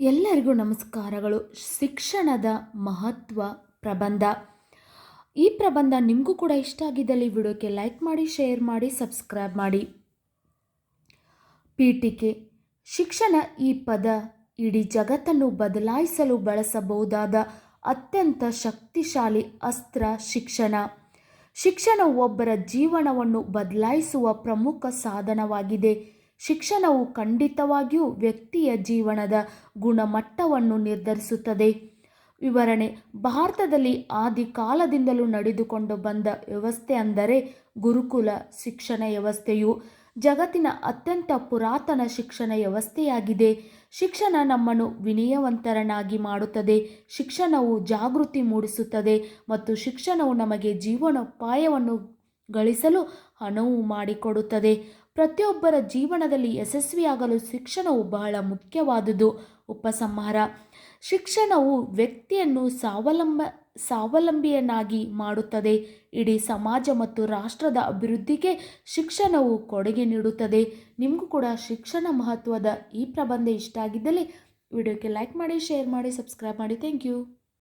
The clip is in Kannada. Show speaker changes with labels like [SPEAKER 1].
[SPEAKER 1] ಎಲ್ಲರಿಗೂ ನಮಸ್ಕಾರಗಳು. ಶಿಕ್ಷಣದ ಮಹತ್ವ ಪ್ರಬಂಧ. ಈ ಪ್ರಬಂಧ ನಿಮಗೂ ಕೂಡ ಇಷ್ಟ ಆಗಿದ್ದಲ್ಲಿ ವಿಡಿಯೋಕ್ಕೆ ಲೈಕ್ ಮಾಡಿ, ಶೇರ್ ಮಾಡಿ, ಸಬ್ಸ್ಕ್ರೈಬ್ ಮಾಡಿ. ಪೀಠಿಕೆ. ಶಿಕ್ಷಣ ಈ ಪದ ಇಡೀ ಜಗತ್ತನ್ನು ಬದಲಾಯಿಸಲು ಬಳಸಬಹುದಾದ ಅತ್ಯಂತ ಶಕ್ತಿಶಾಲಿ ಅಸ್ತ್ರ ಶಿಕ್ಷಣ. ಶಿಕ್ಷಣ ಒಬ್ಬರ ಜೀವನವನ್ನು ಬದಲಾಯಿಸುವ ಪ್ರಮುಖ ಸಾಧನವಾಗಿದೆ. ಶಿಕ್ಷಣವು ಖಂಡಿತವಾಗಿಯೂ ವ್ಯಕ್ತಿಯ ಜೀವನದ ಗುಣಮಟ್ಟವನ್ನು ನಿರ್ಧರಿಸುತ್ತದೆ. ವಿವರಣೆ, ಭಾರತದಲ್ಲಿ ಆದಿ ಕಾಲದಿಂದಲೂ ನಡೆದುಕೊಂಡು ಬಂದ ವ್ಯವಸ್ಥೆ ಅಂದರೆ ಗುರುಕುಲ ಶಿಕ್ಷಣ ವ್ಯವಸ್ಥೆಯು ಜಗತ್ತಿನ ಅತ್ಯಂತ ಪುರಾತನ ಶಿಕ್ಷಣ ವ್ಯವಸ್ಥೆಯಾಗಿದೆ. ಶಿಕ್ಷಣ ನಮ್ಮನ್ನು ವಿನಯವಂತರನಾಗಿ ಮಾಡುತ್ತದೆ. ಶಿಕ್ಷಣವು ಜಾಗೃತಿ ಮೂಡಿಸುತ್ತದೆ ಮತ್ತು ಶಿಕ್ಷಣವು ನಮಗೆ ಜೀವನೋಪಾಯವನ್ನು ಗಳಿಸಲು ಅನುವು ಮಾಡಿಕೊಡುತ್ತದೆ. ಪ್ರತಿಯೊಬ್ಬರ ಜೀವನದಲ್ಲಿ ಯಶಸ್ವಿಯಾಗಲು ಶಿಕ್ಷಣವು ಬಹಳ ಮುಖ್ಯವಾದುದು. ಉಪಸಂಹಾರ. ಶಿಕ್ಷಣವು ವ್ಯಕ್ತಿಯನ್ನು ಸ್ವಾವಲಂಬ, ಸ್ವಾವಲಂಬಿಯನ್ನಾಗಿ ಮಾಡುತ್ತದೆ. ಇಡೀ ಸಮಾಜ ಮತ್ತು ರಾಷ್ಟ್ರದ ಅಭಿವೃದ್ಧಿಗೆ ಶಿಕ್ಷಣವು ಕೊಡುಗೆ ನೀಡುತ್ತದೆ. ನಿಮಗೂ ಕೂಡ ಶಿಕ್ಷಣ ಮಹತ್ವದ ಈ ಪ್ರಬಂಧ ಇಷ್ಟ ಆಗಿದ್ದಲ್ಲಿ ವಿಡಿಯೋಕ್ಕೆ ಲೈಕ್ ಮಾಡಿ, ಶೇರ್ ಮಾಡಿ, ಸಬ್ಸ್ಕ್ರೈಬ್ ಮಾಡಿ. Thank you.